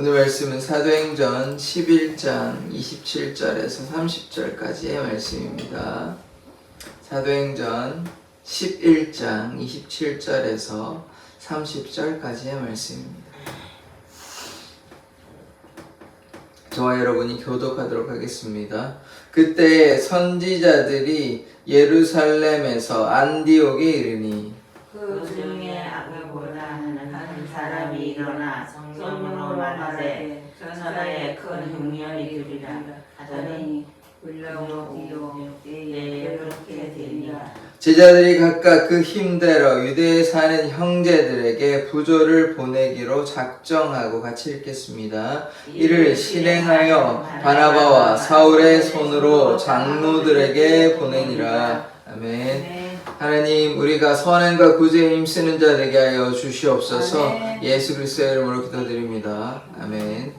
오늘 말씀은 사도행전 11장 27절에서 30절까지의 말씀입니다. 사도행전 11장 27절에서 30절까지의 말씀입니다. 저와 여러분이 교독하도록 하겠습니다. 그때 선지자들이 예루살렘에서 안디옥에 이르니 그 중에 아가보라 하는 한 사람이 일어나 성령으로 말하되 전하에 큰 흉년이 되리라 하더니 되리라 제자들이 각각 그 힘대로 유대에 사는 형제들에게 부조를 보내기로 작정하고 같이 읽겠습니다. 이를 실행하여 바나바와 사울의 손으로 장로들에게 보내니라. 아멘. 하나님 우리가 선행과 구제에 힘쓰는 자 되게 하여 주시옵소서 아멘. 예수 그리스도의 이름으로 기도드립니다. 아멘.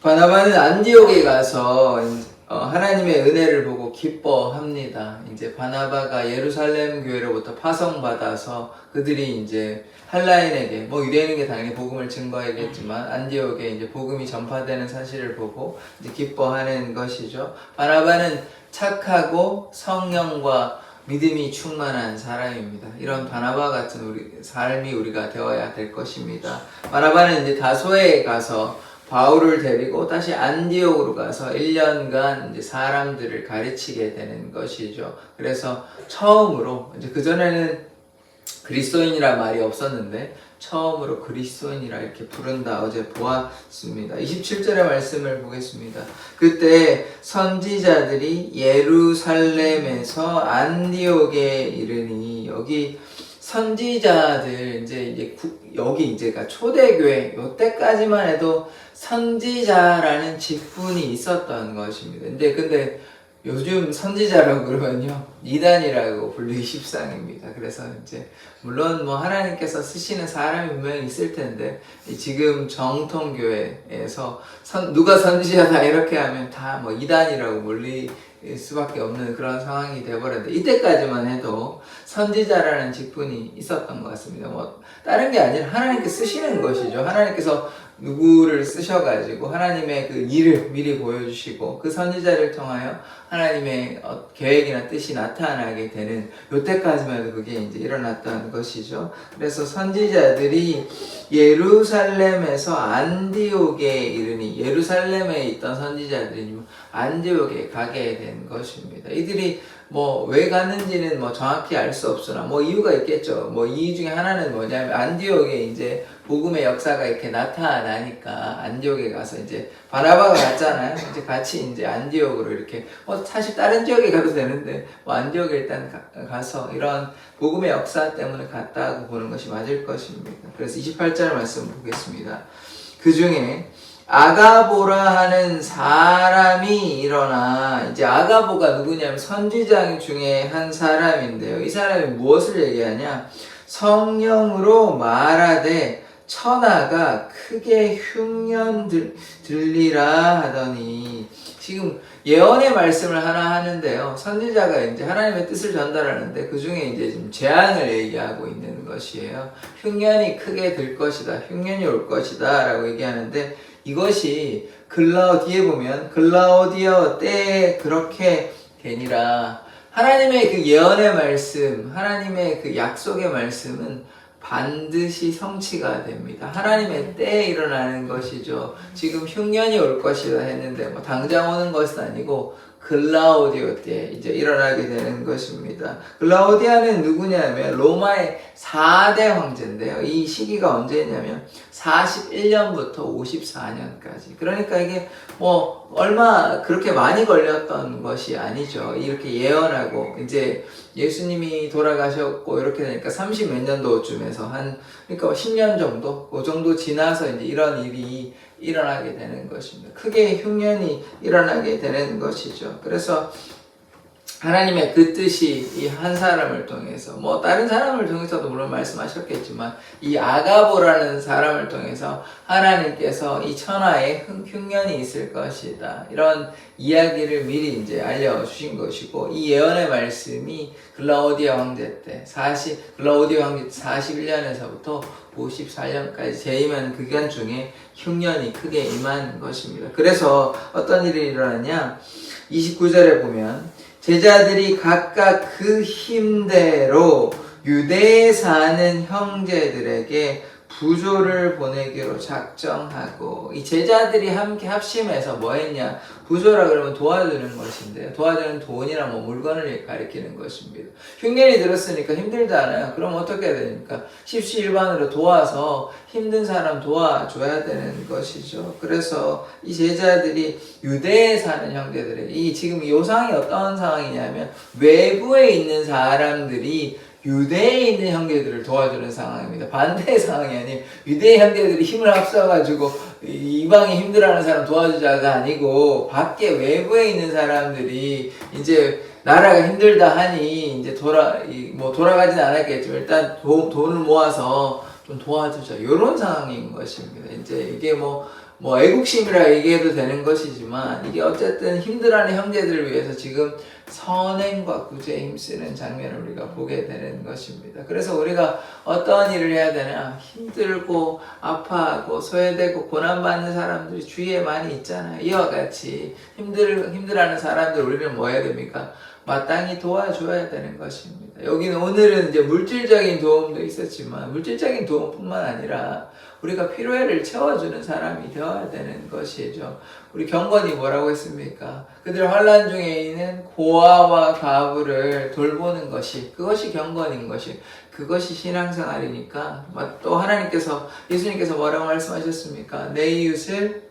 바나바는 안디옥에 가서 어, 하나님의 은혜를 보고 기뻐합니다. 이제 바나바가 예루살렘 교회로부터 파송받아서 그들이 이제 한라인에게 뭐 유대인에게 당연히 복음을 증거하겠지만 안디옥에 이제 복음이 전파되는 사실을 보고 이제 기뻐하는 것이죠. 바나바는 착하고 성령과 믿음이 충만한 사람입니다. 이런 바나바 같은 우리 삶이 우리가 되어야 될 것입니다. 바나바는 이제 다소에 가서 바울을 데리고 다시 안디옥으로 가서 1년간 이제 사람들을 가르치게 되는 것이죠. 그래서 처음으로 이제 그전에는 그리스도인이라 말이 없었는데 처음으로 그리스도인이라 이렇게 부른다 어제 보았습니다. 27절의 말씀을 보겠습니다. 그때 선지자들이 예루살렘에서 안디옥에 이르니 여기 선지자들 이제 이제 구- 여기 이제가 초대교회 요때까지만 해도 선지자라는 직분이 있었던 것입니다. 근데 근데 요즘 선지자라고 그러면요 이단이라고 불리기 십상입니다. 그래서 이제 물론 뭐 하나님께서 쓰시는 사람이 분명히 있을 텐데 이 지금 정통 교회에서 선, 누가 선지자다 이렇게 하면 다 뭐 이단이라고 몰릴 수밖에 없는 그런 상황이 되어버렸는데 이때까지만 해도 선지자라는 직분이 있었던 것 같습니다. 뭐 다른 게 아니라 하나님께 쓰시는 것이죠. 하나님께서 누구를 쓰셔가지고 하나님의 그 일을 미리 보여주시고 그 선지자를 통하여 하나님의 어, 계획이나 뜻이 나타나게 되는 요때까지만 해도 그게 이제 일어났던 것이죠. 그래서 선지자들이 예루살렘에서 안디옥에 이르니 예루살렘에 있던 선지자들이 안디옥에 가게 된 것입니다. 이들이 뭐 왜 갔는지는 뭐 정확히 알 수 없으나 뭐 이유가 있겠죠. 뭐 이유 중에 하나는 뭐냐면 안디옥에 이제 복음의 역사가 이렇게 나타나니까 안디옥에 가서 이제 바나바가 갔잖아요. 이제 같이 이제 안디옥으로 이렇게 뭐 사실 다른 지역에 가도 되는데 뭐 안디옥에 일단 가, 가서 이런 복음의 역사 때문에 갔다고 보는 것이 맞을 것입니다. 그래서 28절 말씀 보겠습니다. 그 중에 아가보라 하는 사람이 일어나 이제 아가보가 누구냐면 선지장 중에 한 사람인데요. 이 사람이 무엇을 얘기하냐? 성령으로 말하되 천하가 크게 흉년 들, 들리라 하더니 지금 예언의 말씀을 하나 하는데요. 선지자가 이제 하나님의 뜻을 전달하는데 그 중에 이제 지금 재앙을 얘기하고 있는 것이에요. 흉년이 크게 들 것이다. 흉년이 올 것이다. 라고 얘기하는데 이것이 글라우 뒤에 보면 글라우디오 때에 그렇게 되니라. 하나님의 그 예언의 말씀, 하나님의 그 약속의 말씀은 반드시 성취가 됩니다. 하나님의 때에 일어나는 것이죠. 지금 흉년이 올 것이다 했는데 뭐 당장 오는 것은 아니고 글라우디오 때 이제 일어나게 되는 것입니다. 글라우디아는 누구냐면 로마의 4대 황제인데요. 이 시기가 언제냐면 41년부터 54년까지. 그러니까 이게 뭐 얼마 그렇게 많이 걸렸던 것이 아니죠. 이렇게 예언하고 이제 예수님이 돌아가셨고 이렇게 되니까 30 몇 년도쯤에서 한 그러니까 10년 정도 그 정도 지나서 이제 이런 일이 일어나게 되는 것입니다. 크게 흉년이 일어나게 되는 것이죠. 그래서 하나님의 그 뜻이 이 한 사람을 통해서 뭐 다른 사람을 통해서도 물론 말씀하셨겠지만 이 아가보라는 사람을 통해서 하나님께서 이 천하에 흉- 흉년이 있을 것이다 이런 이야기를 미리 이제 알려주신 것이고 이 예언의 말씀이 글라우디아 황제 때 40, 글라우디아 황제 41년에서부터 54년까지 재임한 그 기간 중에 흉년이 크게 임한 것입니다. 그래서 어떤 일이 일어나냐 29절에 보면 제자들이 각각 그 힘대로 유대에 사는 형제들에게 부조를 보내기로 작정하고 이 제자들이 함께 합심해서 뭐 했냐? 부조라 그러면 도와주는 것인데 도와주는 돈이나 뭐 물건을 가리키는 것입니다. 흉년이 들었으니까 힘들잖아요. 그럼 어떻게 해야 됩니까? 십시일반으로 도와서 힘든 사람 도와줘야 되는 것이죠. 그래서 이 제자들이 유대에 사는 형제들에게 이 지금 이 상황이 어떤 상황이냐면 외부에 있는 사람들이 있는 형제들을 도와주는 상황입니다. 반대의 상황이 아니에요. 유대 형제들이 힘을 합쳐가지고 이- 이방이 힘들어하는 사람 도와주자가 아니고 밖에 외부에 있는 사람들이 이제 나라가 힘들다 하니 이제 돌아 이- 뭐 돌아가진 않았겠지만 일단 도- 돈을 모아서 좀 도와주자 이런 상황인 것입니다. 이제 이게 뭐뭐 애국심이라 얘기해도 되는 것이지만 이게 어쨌든 힘들어하는 형제들을 위해서 지금 선행과 구제에 힘쓰는 장면을 우리가 보게 되는 것입니다. 그래서 우리가 어떠한 일을 해야 되나 힘들고 아파하고 소외되고 고난받는 사람들이 주위에 많이 있잖아요. 이와 같이 힘들 힘들어하는 사람들 우리는 뭐 해야 됩니까? 마땅히 도와줘야 되는 것입니다. 여기는 오늘은 이제 물질적인 도움도 있었지만 물질적인 도움뿐만 아니라 우리가 필요해를 채워주는 사람이 되어야 되는 것이죠. 우리 경건이 뭐라고 했습니까? 그들 환란 중에 있는 고아와 가부를 돌보는 것이 그것이 경건인 것이 그것이 신앙생활이니까 또 하나님께서 예수님께서 뭐라고 말씀하셨습니까? 내 이웃을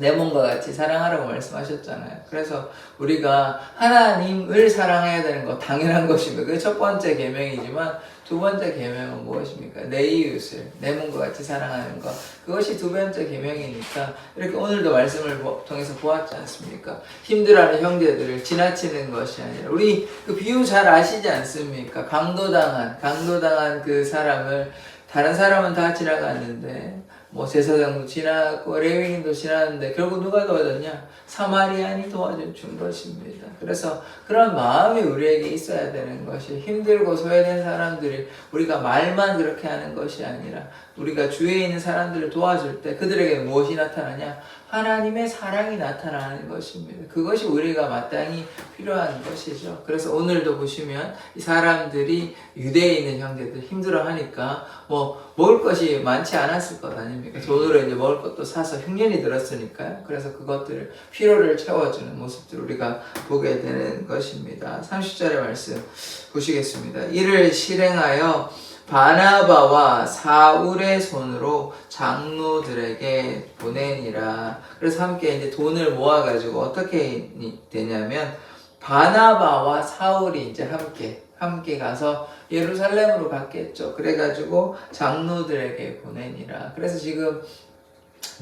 내 몸과 같이 사랑하라고 말씀하셨잖아요. 그래서 우리가 하나님을 사랑해야 되는 거 당연한 것입니다. 그게 첫 번째 계명이지만 두 번째 계명은 무엇입니까? 내 이웃을 내 몸과 같이 사랑하는 것. 그것이 두 번째 계명이니까 이렇게 오늘도 말씀을 보- 통해서 보았지 않습니까? 힘들어하는 형제들을 지나치는 것이 아니라 우리 그 비유 잘 아시지 않습니까? 강도당한 강도당한 그 사람을 다른 사람은 다 지나갔는데 뭐 제사장도 지나고 레위인도 지나는데 결국 누가 도와줬냐? 사마리안이 도와준 것입니다. 그래서 그런 마음이 우리에게 있어야 되는 것이 힘들고 소외된 사람들이 우리가 말만 그렇게 하는 것이 아니라 우리가 주위에 있는 사람들을 도와줄 때 그들에게 무엇이 나타나냐? 하나님의 사랑이 나타나는 것입니다. 그것이 우리가 마땅히 필요한 것이죠. 그래서 오늘도 보시면 이 사람들이 유대에 있는 형제들 힘들어 하니까 뭐 먹을 것이 많지 않았을 것 아닙니까? 돈으로 이제 먹을 것도 사서 흉년이 들었으니까요. 그래서 그것들을 필요를 채워주는 모습들 우리가 보게 되는 것입니다. 30절의 말씀 보시겠습니다. 이를 실행하여 바나바와 사울의 손으로 장로들에게 보내니라. 그래서 함께 이제 돈을 모아가지고 어떻게 되냐면 바나바와 사울이 이제 함께 함께 가서 예루살렘으로 갔겠죠. 그래가지고 장로들에게 보내니라. 그래서 지금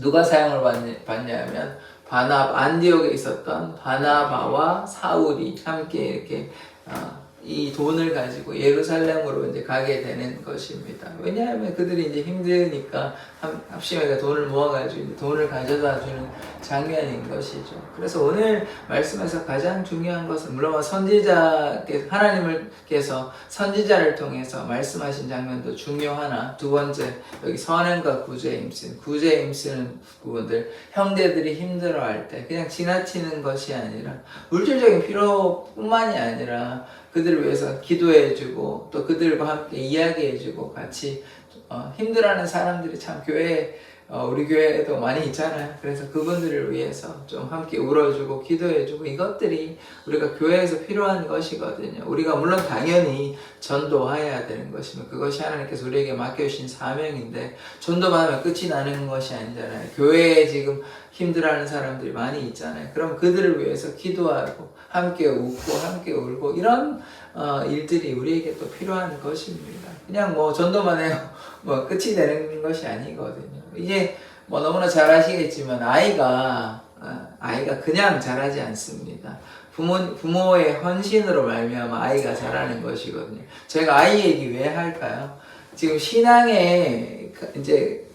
누가 사용을 받냐, 받냐면 바나 안디옥에 있었던 바나바와 사울이 함께 이렇게 어, 이 돈을 가지고 예루살렘으로 이제 가게 되는 것입니다. 왜냐하면 그들이 이제 힘드니까 합- 합심해서 돈을 모아가지고 돈을 가져다 주는 장면인 것이죠. 그래서 오늘 말씀에서 가장 중요한 것은 물론 선지자께서 하나님께서 선지자를 통해서 말씀하신 장면도 중요하나 두 번째 여기 선행과 구제에 힘쓰는 구제에 힘쓰는 부분들 형제들이 힘들어할 때 그냥 지나치는 것이 아니라 물질적인 필요뿐만이 아니라 그들을 위해서 기도해주고 또 그들과 함께 이야기해주고 같이 어, 힘들어하는 사람들이 참 교회 어, 우리 교회에도 많이 있잖아요. 그래서 그분들을 위해서 좀 함께 울어주고 기도해주고 이것들이 우리가 교회에서 필요한 것이거든요. 우리가 물론 당연히 전도해야 되는 것이면 그것이 하나님께서 우리에게 맡겨주신 사명인데 전도만 하면 끝이 나는 것이 아니잖아요. 교회에 지금 힘들어하는 사람들이 많이 있잖아요. 그럼 그들을 위해서 기도하고 함께 웃고 함께 울고 이런 어, 일들이 우리에게 또 필요한 것입니다. 그냥 뭐 전도만 해요. 뭐 끝이 되는 것이 아니거든요. 이게 뭐 너무나 잘 아시겠지만 아이가 어, 아이가 그냥 자라지 않습니다. 부모 부모의 헌신으로 말미암아 아이가 자라는 것이거든요. 제가 아이 얘기 왜 할까요? 지금 신앙에 이제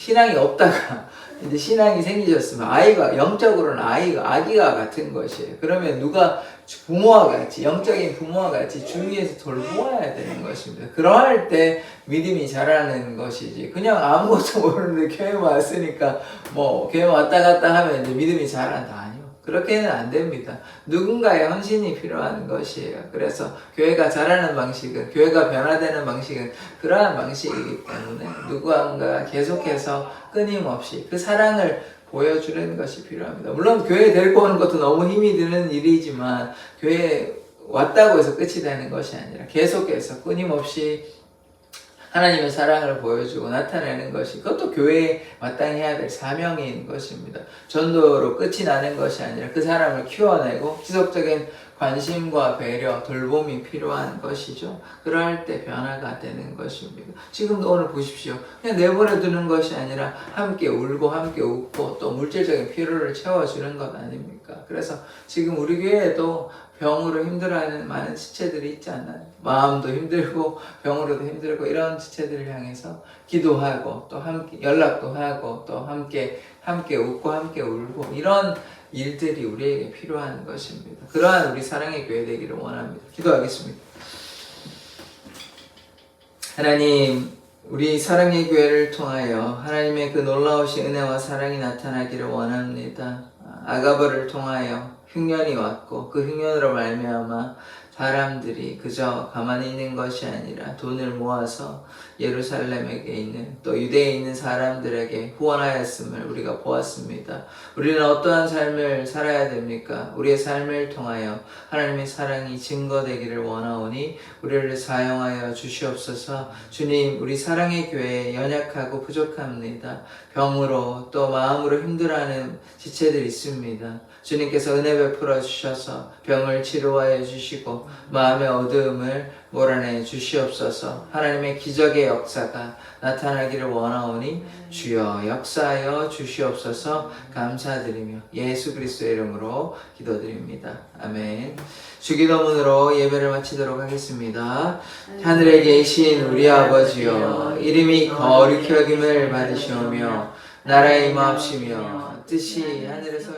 신앙이 없다가 이제 신앙이 생기셨으면 아이가 영적으로는 아이가 아기가 같은 것이에요. 그러면 누가 부모와 같이 영적인 부모와 같이 주위에서 돌보아야 되는 것입니다. 그러할 때 믿음이 자라는 것이지. 그냥 아무것도 모르는데 교회 왔으니까 뭐 교회 왔다 갔다 하면 이제 믿음이 자란다. 그렇게는 안 됩니다. 누군가의 헌신이 필요한 것이에요. 그래서 교회가 자라는 방식은 교회가 변화되는 방식은 그러한 방식이기 때문에 누구한가 계속해서 끊임없이 그 사랑을 보여주는 것이 필요합니다. 물론 교회 데리고 오는 것도 너무 힘이 드는 일이지만 교회에 왔다고 해서 끝이 되는 것이 아니라 계속해서 끊임없이 하나님의 사랑을 보여주고 나타내는 것이 그것도 교회에 마땅히 해야 될 사명인 것입니다. 전도로 끝이 나는 것이 아니라 그 사람을 키워내고 지속적인 관심과 배려, 돌봄이 필요한 것이죠. 그럴 때 변화가 되는 것입니다. 지금도 오늘 보십시오. 그냥 내버려 두는 것이 아니라 함께 울고 함께 웃고 또 물질적인 필요를 채워주는 것 아닙니까? 그래서 지금 우리 교회에도 병으로 힘들어하는 많은 지체들이 있지 않나요? 마음도 힘들고 병으로도 힘들고 이런 지체들을 향해서 기도하고 또 함께 연락도 하고 또 함께 함께 웃고 함께 울고 이런 일들이 우리에게 필요한 것입니다. 그러한 우리 사랑의 교회 되기를 원합니다. 기도하겠습니다. 하나님, 우리 사랑의 교회를 통하여 하나님의 그 놀라우신 은혜와 사랑이 나타나기를 원합니다. 아가버를 통하여 흉년이 왔고 그 흉년으로 말미암아 사람들이 그저 가만히 있는 것이 아니라 돈을 모아서 예루살렘에게 있는 또 유대에 있는 사람들에게 후원하였음을 우리가 보았습니다. 우리는 어떠한 삶을 살아야 됩니까? 우리의 삶을 통하여 하나님의 사랑이 증거되기를 원하오니 우리를 사용하여 주시옵소서. 주님, 우리 사랑의 교회에 연약하고 부족합니다. 병으로 또 마음으로 힘들어하는 지체들이 있습니다. 주님께서 은혜 베풀어 주셔서 병을 치료하여 주시고 마음의 어두움을 몰아내 주시옵소서. 하나님의 기적의 역사가 나타나기를 원하오니 주여 역사하여 주시옵소서. 감사드리며 예수 그리스도의 이름으로 기도드립니다. 아멘. 주기도문으로 예배를 마치도록 하겠습니다. 하늘에 계신 우리 아버지여 이름이 거룩히 여김을 받으시오며 나라의 임하옵시며 뜻이 하늘에서